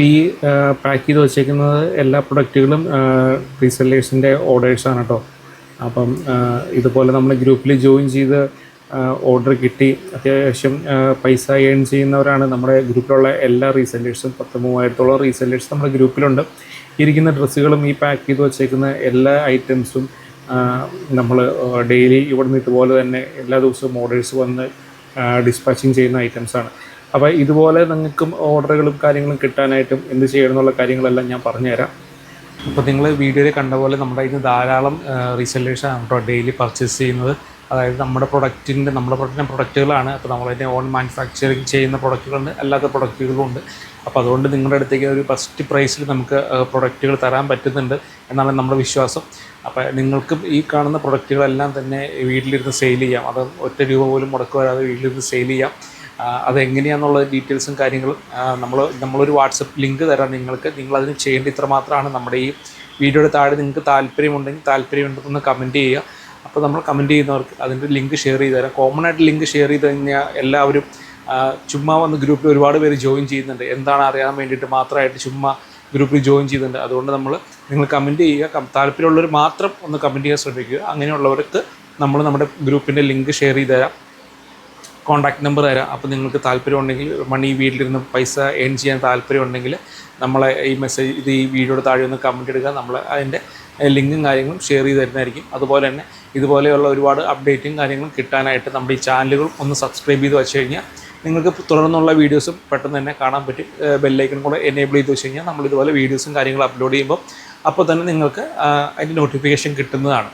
ഈ പാക്ക് ചെയ്ത് വെച്ചേക്കുന്നത് എല്ലാ പ്രൊഡക്റ്റുകളും റീസെല്ലേഴ്സിന്റെ ഓർഡേഴ്സാണ് കേട്ടോ അപ്പം ഇതുപോലെ നമ്മൾ ഗ്രൂപ്പിൽ ജോയിൻ ചെയ്ത് ഓർഡർ കിട്ടി. അത്യാവശ്യം പൈസ ഏൺ ചെയ്യുന്നവരാണ് നമ്മുടെ ഗ്രൂപ്പിലുള്ള എല്ലാ റീസെല്ലേഴ്സും പത്ത് മൂവായിരത്തോളം റീസെല്ലേഴ്സ് നമ്മുടെ ഗ്രൂപ്പിലുണ്ട്. ഇരിക്കുന്ന ഡ്രസ്സുകളും ഈ പാക്ക് ചെയ്ത് വെച്ചേക്കുന്ന എല്ലാ ഐറ്റംസും നമ്മൾ ഡെയിലി ഇവിടെ നിന്ന് ഇതുപോലെ തന്നെ എല്ലാ ദിവസവും ഓർഡേഴ്സ് വന്ന് ഡിസ്പാച്ചിങ് ചെയ്യുന്ന ഐറ്റംസാണ് അപ്പോൾ ഇതുപോലെ നിങ്ങൾക്കും ഓർഡറുകളും കാര്യങ്ങളും കിട്ടാനായിട്ടും എന്ത് ചെയ്യണം എന്നുള്ള കാര്യങ്ങളെല്ലാം ഞാൻ പറഞ്ഞുതരാം. അപ്പോൾ നിങ്ങൾ വീഡിയോയിൽ കണ്ട പോലെ നമ്മുടെ ഇതിന് ധാരാളം റീസെല്ലേഴ്സ് ആണ് കേട്ടോ ഡെയിലി പർച്ചേസ് ചെയ്യുന്നത്. അതായത് നമ്മുടെ പ്രൊഡക്റ്റിന്റെ നമ്മുടെ പ്രൊഡക്റ്റിന്റെ പ്രൊഡക്റ്റുകളാണ് അപ്പോൾ നമ്മളതിന്റെ ഓൺ മാനുഫാക്ചറിങ് ചെയ്യുന്ന പ്രൊഡക്റ്റുകളുണ്ട് അല്ലാത്ത പ്രൊഡക്റ്റുകളും ഉണ്ട്. അപ്പോൾ അതുകൊണ്ട് നിങ്ങളുടെ അടുത്തേക്ക് ഒരു ഫസ്റ്റ് പ്രൈസിൽ നമുക്ക് പ്രൊഡക്റ്റുകൾ തരാൻ പറ്റുന്നുണ്ട് എന്നാണ് നമ്മുടെ വിശ്വാസം. അപ്പോൾ നിങ്ങൾക്കും ഈ കാണുന്ന പ്രൊഡക്റ്റുകളെല്ലാം തന്നെ വീട്ടിലിരുന്ന് സെയിൽ ചെയ്യാം. അത് ഒറ്റ രൂപ പോലും മുടക്ക് വരാതെ വീട്ടിലിരുന്ന് സെയിൽ ചെയ്യാം. അതെങ്ങനെയാണെന്നുള്ള ഡീറ്റെയിൽസും കാര്യങ്ങളും നമ്മൾ നമ്മളൊരു വാട്സപ്പ് ലിങ്ക് തരാം നിങ്ങൾക്ക്. നിങ്ങളതിന് ചെയ്യേണ്ട ഇത്ര മാത്രമാണ് നമ്മുടെ ഈ വീഡിയോയുടെ താഴെ നിങ്ങൾക്ക് താല്പര്യമുണ്ടെങ്കിൽ താല്പര്യമുണ്ടെന്ന് കമന്റ് ചെയ്യുക. അപ്പോൾ നമ്മൾ കമന്റ് ചെയ്യുന്നവർക്ക് അതിന്റെ ലിങ്ക് ഷെയർ ചെയ്ത് തരാം. കോമൺ ആയിട്ട് ലിങ്ക് ഷെയർ ചെയ്ത് കഴിഞ്ഞാൽ എല്ലാവരും ചുമ്മാ വന്ന് ഗ്രൂപ്പിൽ ഒരുപാട് പേര് ജോയിൻ ചെയ്യുന്നുണ്ട്. എന്താണ് അറിയാൻ വേണ്ടിയിട്ട് മാത്രമായിട്ട് ചുമ്മാ ഗ്രൂപ്പിൽ ജോയിൻ ചെയ്യുന്നുണ്ട്. അതുകൊണ്ട് നമ്മൾ നിങ്ങൾ കമന്റ് ചെയ്യുക. താല്പര്യമുള്ളവർ മാത്രം ഒന്ന് കമന്റ് ചെയ്യാൻ ശ്രമിക്കുക. അങ്ങനെയുള്ളവർക്ക് നമ്മൾ നമ്മുടെ ഗ്രൂപ്പിന്റെ ലിങ്ക് ഷെയർ ചെയ്ത് തരാം. കോൺടാക്ട് നമ്പർ തരാം. അപ്പോൾ നിങ്ങൾക്ക് താല്പര്യമുണ്ടെങ്കിൽ മണി വീട്ടിലിരുന്ന് പൈസ ഏൺ ചെയ്യാൻ താല്പര്യമുണ്ടെങ്കിൽ നമ്മളെ ഈ മെസ്സേജ് ഇത് ഈ വീഡിയോയുടെ താഴെ ഒന്ന് കമന്റ് എടുക്കുക നമ്മൾ അതിന്റെ ലിങ്കും കാര്യങ്ങളും ഷെയർ ചെയ്ത് തരുന്നതായിരിക്കും. അതുപോലെ തന്നെ ഇതുപോലെയുള്ള ഒരുപാട് അപ്ഡേറ്റും കാര്യങ്ങളും കിട്ടാനായിട്ട് നമ്മുടെ ഈ ചാനലുകൾ ഒന്ന് സബ്സ്ക്രൈബ് ചെയ്ത് വെച്ച് കഴിഞ്ഞാൽ നിങ്ങൾക്ക് തുടർന്നുള്ള വീഡിയോസും പെട്ടെന്ന് തന്നെ കാണാൻ പറ്റും. ബെല്ലൈക്കൺ കൂടെ എനേബിൾ ചെയ്ത് വെച്ച് കഴിഞ്ഞാൽ നമ്മൾ ഇതുപോലെ വീഡിയോസും കാര്യങ്ങളും അപ്ലോഡ് ചെയ്യുമ്പോൾ അപ്പോൾ തന്നെ നിങ്ങൾക്ക് അതിന്റെ നോട്ടിഫിക്കേഷൻ കിട്ടുന്നതാണ്.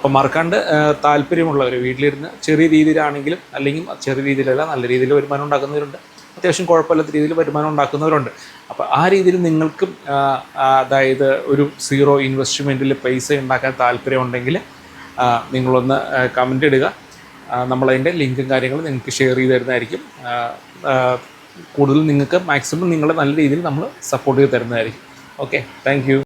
അപ്പോൾ മറക്കാണ്ട് താല്പര്യമുള്ളവർ വീട്ടിലിരുന്ന് ചെറിയ രീതിയിലാണെങ്കിലും അല്ലെങ്കിൽ ചെറിയ രീതിയിലല്ല നല്ല രീതിയിൽ വരുമാനം ഉണ്ടാക്കുന്നവരുണ്ട്. അത്യാവശ്യം കുഴപ്പമില്ലാത്ത രീതിയിൽ വരുമാനം ഉണ്ടാക്കുന്നവരുണ്ട്. അപ്പോൾ ആ രീതിയിൽ നിങ്ങൾക്കും അതായത് ഒരു സീറോ ഇൻവെസ്റ്റ്മെന്റിൽ പൈസ ഉണ്ടാക്കാൻ താല്പര്യമുണ്ടെങ്കിൽ നിങ്ങളൊന്ന് കമന്റ് ഇടുക. നമ്മളതിന്റെ ലിങ്കും കാര്യങ്ങളും നിങ്ങൾക്ക് ഷെയർ ചെയ്ത് തരുന്നതായിരിക്കും. കൂടുതൽ നിങ്ങൾക്ക് മാക്സിമം നിങ്ങളെ നല്ല രീതിയിൽ നമ്മൾ സപ്പോർട്ട് ചെയ്ത് തരുന്നതായിരിക്കും. Okay thank